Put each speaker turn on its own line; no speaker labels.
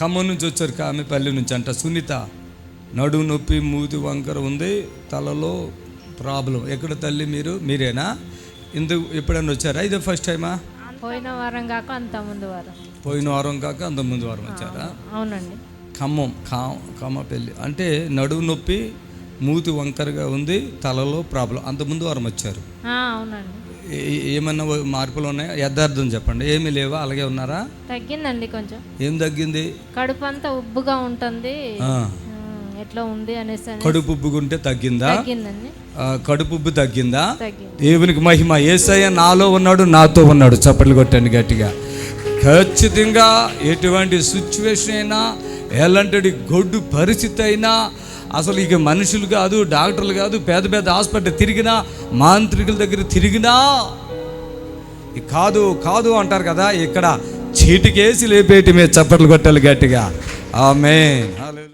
ఖమ్మం నుంచి వచ్చారు కామెపల్లి నుంచి అంట. సునీత నడుము నొప్పి మూతి వంకర ఉంది తలలో ప్రాబ్లం. ఎక్కడ తల్లి మీరు? మీరేనా? ఇందుకు ఎప్పుడైనా వచ్చారా? ఇదే ఫస్ట్ టైమా
పోయిన వారం కాక అంత ముందు వారం.
పోయిన వారం కాక అంత ముందు వారం వచ్చారా?
అవునండి.
ఖమ్మం కా కామపల్లి అంటే నడుము నొప్పి మూతి వంకరగా ఉంది తలలో ప్రాబ్లం. అంత ముందు వారం వచ్చారు.
అవునండి.
ఏమన్నా మార్పులు ఉన్నాయా? యథార్థం చెప్పండి. ఏమీ లేవా? అలాగే ఉన్నారా?
తగ్గిందండి కొంచెం.
ఏం తగ్గింది?
కడుపు అంతా ఉబ్బుగా ఉంటుంది. ఎట్లా ఉంది అనేసి అని
కడుపు ఉబ్బుకుంటే తగ్గిందా? కడుపు ఉబ్బు తగ్గిందా?
తగ్గింది.
దేవునికి మహిమ. ఏసయ్య నాలో ఉన్నాడు నాతో ఉన్నాడు. చప్పట్లు కొట్టండి గట్టిగా. ఖచ్చితంగా ఎటువంటి సిచ్యువేషన్ అయినా ఎలాంటి గొడ్డు పరిస్థితి అయినా అసలు ఇక మనుషులు కాదు డాక్టర్లు కాదు పెద్ద పెద్ద హాస్పిటల్ తిరిగినా మాంత్రికుల దగ్గర తిరిగినా కాదు కాదు అంటారు కదా ఇక్కడ చీటికేసి లేపేటి మీద చప్పట్లు కొట్టాలి గట్టిగా. ఆమె